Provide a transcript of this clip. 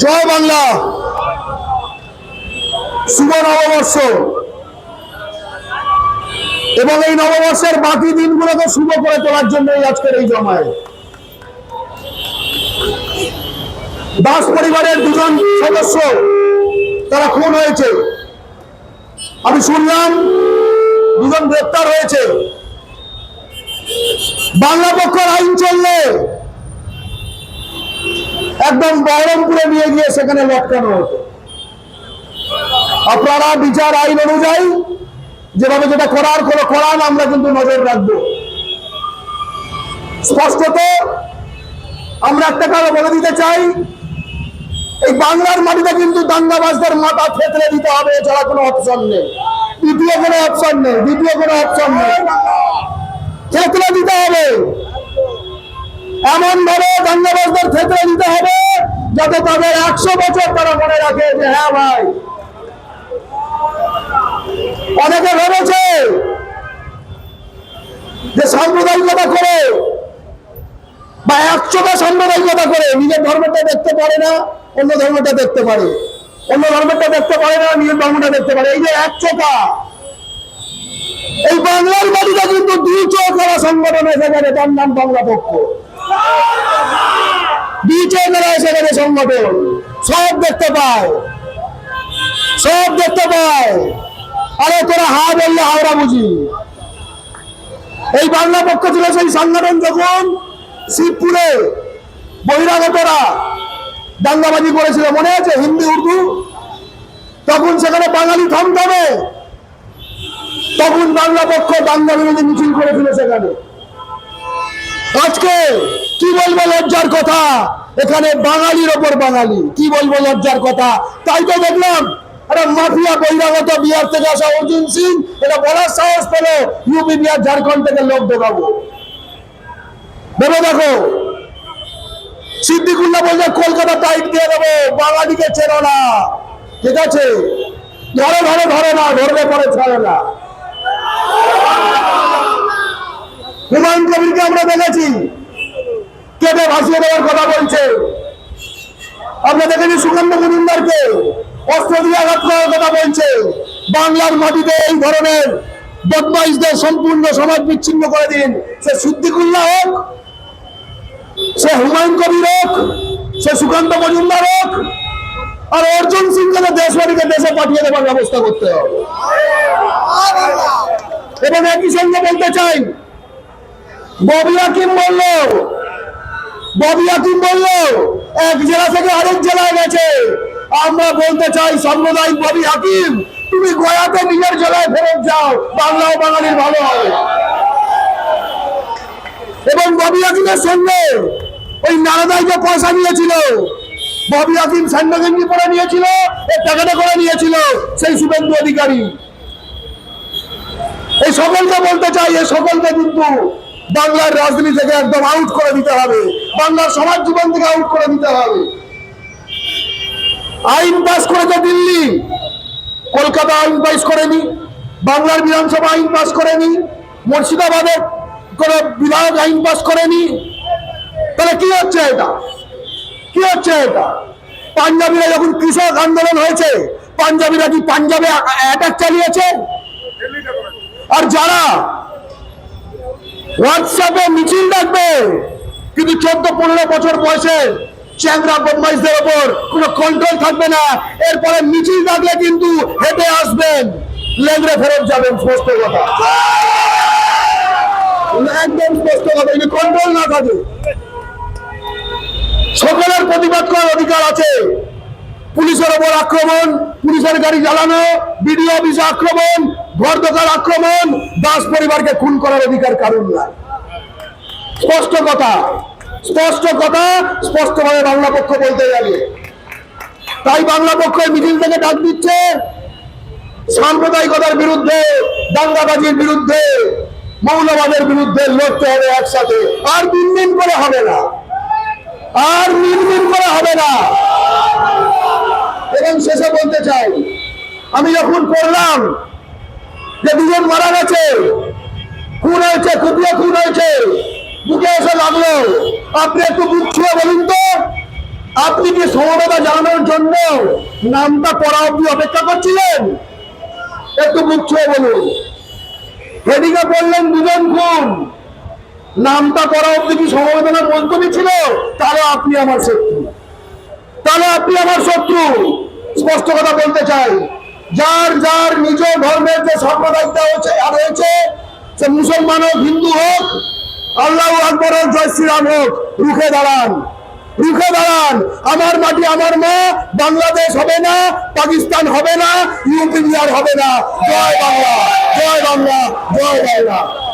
জয় বাংলা। শুভ নববর্ষ। এবং এই নববর্ষের বাকি দিনগুলোকে শুভ করে তোলার জন্য এই আজকের এই জমায়। দাস পরিবারের দুজন সদস্য, তারা খুন হয়েছে। আমি শুনলাম দুজন গ্রেপ্তার হয়েছে। বাংলা পক্ষের আইন চললে একদম বহরমপুরে নিয়ে গিয়ে সেখানে লটকানো হতো। আপনারা বিচার আইন অনুযায়ী যেভাবে যেটা করার কোনো করান আমরা কিন্তু নজর রাখব। স্পষ্টত আমরা একটা কারও বলে দিতে চাই, এই বাংলার মাটিতে কিন্তু দাঙ্গাবাজদের মাথা থেতলে দিতে হবে, এছাড়া কোনো অপশন নেই। দ্বিতীয় কোনো অপশন নেই, দ্বিতীয় কোনো অপশন নেই। থেতলে দিতে হবে। এমন ভাবে দাঙ্গাবাজদের থেতলে দিতে হবে, যাতে তাদের একশো বছর তারা মনে রাখে যে হ্যাঁ ভাই। অনেকে ভেবেছে যে সাম্প্রদায়িকতা করে বা একশোটা সাম্প্রদায়িকতা করে নিজের ধর্মটা দেখতে পারে না, অন্য ধর্মটা দেখতে পারে। অন্য ধর্মটা দেখতে পারে না, নিজের ধর্মটা দেখতে পারে। এই যে এক চোখা এই বাংলার মাটিতে কিন্তু দুই চোখ সংগঠন এসে গেছে তার নাম বাংলা পক্ষ। এসে সংগঠন। সব দেখতে পায় সব দেখতে পায় আরে তোরা হা বললে হাওড়া বুঝি। এই বাংলা পক্ষ ছিল সেই সংগঠন যখন শিবপুরে বহিরাগতরা দাঙ্গাবাজি করেছিল, মনে আছে হিন্দি, উর্দু? তখন সেখানে বাঙালি থমথমে। তখন বাংলা পক্ষ দাঙ্গা বিরোধী মিছিল করেছিল সেখানে। আজকে কি বলব লজ্জার কথা। এখানে বাঙালির ওপর বাঙালি। কি বলব লজ্জার কথা? তাই তো দেখলাম বিহার থেকে সিং, এটা সাহস ঝাড়খণ্ড থেকে লোক দেখো। দেবো, বাঙালিকে চেনো না। ঠিক আছে? ধরে ধরে ধরে না, ধরলে পরে ছাড়ে না। হুমায়ুন কবিরকে আমরা দেখেছি। কেটে ভাসিয়ে দেওয়ার কথা বলছে। আমরা দেখেছি সুকান্ত মজুমদারকে অস্ত্র দিয়ে আঘাত করার কথা বলছে। বাংলার মাটিতে এই ধরনের বদমাইশদের সম্পূর্ণ সমাজ বিচ্ছিন্ন করে দিন। সে সিদ্দিকুল্লাহ হোক, সে হুমায়ুন কবির হোক, সে সুকান্ত মজুমদার হোক, আর অর্জুন সিংকে তো দেশবাড়িকে দেশে পাঠিয়ে দেওয়ার ব্যবস্থা করতে হবে। এবং একই সঙ্গে বলতে চাই, ববি হাকিম বলল ববি হাকিম বলল, এক জেলা থেকে আরেক জেলায় গেছে। আমরা বলতে চাই, সাম্প্রদায়িক ববি হাকিম তুমি গয়াতে নিজের জেলায় ফেরত যাও বাংলা ও বাঙালির ভালো হবে। এবং ববি হাকিমের সঙ্গে ওই নারাদাই যে পয়সা নিয়েছিল, ববি হাকিম সান্ডগঞ্জি করে নিয়েছিল টাকাটা করে নিয়েছিল, সেই শুভেন্দু অধিকারী। এই সকলকে বলতে চাই, এই সকলকে কিন্তু বাংলার রাজনীতি থেকে একদম আউট করে দিতে হবে। বাংলার সমাজ জীবন থেকে আউট করে দিতে হবে। আইন পাস করেছে দিল্লি। কলকাতা আইন পাস করেনি। বাংলার বিধানসভা আইন পাস করেনি। মুর্শিদাবাদে কোনো বিধায়ক আইন পাস করেনি। তাহলে কি হচ্ছে এটা? কি হচ্ছে এটা? পাঞ্জাবিরা যখন কৃষক আন্দোলন হয়েছে, পাঞ্জাবিরা কি পাঞ্জাবে অ্যাটাক চালিয়েছে? আর যারা হোয়াটসঅ্যাপে মিছিল ডাকবে। কিন্তু চোদ্দ, পনেরো বছর বয়সে চ্যাংরা বদমাইশদের ওপর কোনো কন্ট্রোল থাকবে না। এরপরে মিছিল ডাকলে কিন্তু হেঁটে আসবেন। লেংড়ে ফেরত যাবেন, স্পষ্ট কথা। একদম স্পষ্ট কথা কন্ট্রোল না থাকে। সকলের প্রতিবাদ করার পুলিশের ওপর আক্রমণ, পুলিশের গাড়ি জ্বালানো, বিডিও অফিসে আক্রমণ ঘর দোকান আক্রমণ, দাস পরিবারকে খুন করার অধিকার কারণ নাই। স্পষ্ট কথা স্পষ্ট কথা, স্পষ্টভাবে বাংলা পক্ষ বলতে গেলে। তাই বাংলা পক্ষ মিছিল থেকে ডাক দিচ্ছে, সাম্প্রদায়িকতার বিরুদ্ধে, দাঙ্গাবাজির বিরুদ্ধে, মৌলবাদের বিরুদ্ধে লড়তে হবে একসাথে। আর দিন দিন করে হবে না। আর মিন মিন করে হবে না। এবং শেষে বলতে চাই, আমি যখন পড়লাম যে দুজন মারা গেছে, খুন হয়েছে কুপিয়ে খুন হয়েছে, বুকে এসে লাগল, আপনি একটু বুক বলুন তো, আপনি কি সমবেতা জানানোর জন্য নামটা পড়া অব্দি অপেক্ষা করছিলেন? একটু ছুঁয়ে বলুন। এদিকে বললেন দুজন খুন। নামটা পড়া অব্দি কি সমবেদনার মন্তব্য ছিল? তাহলে আপনি আমার শত্রু তাহলে আপনি আমার শত্রু। স্পষ্ট কথা বলতে চাই। যার যার নিজ ধর্মের যে সাম্প্রদায়িকতা আর রয়েছে, সে মুসলমান হোক, হিন্দু হোক, আল্লাহ আকবর হোক জয় শ্রীরাম হোক, রুখে দাঁড়ান। রুখে দাঁড়ান। আমার মাটি আমার মা, বাংলাদেশ হবে না, পাকিস্তান হবে না, ইউপি বিহার হবে না। জয় বাংলা জয় বাংলা জয় বাংলা।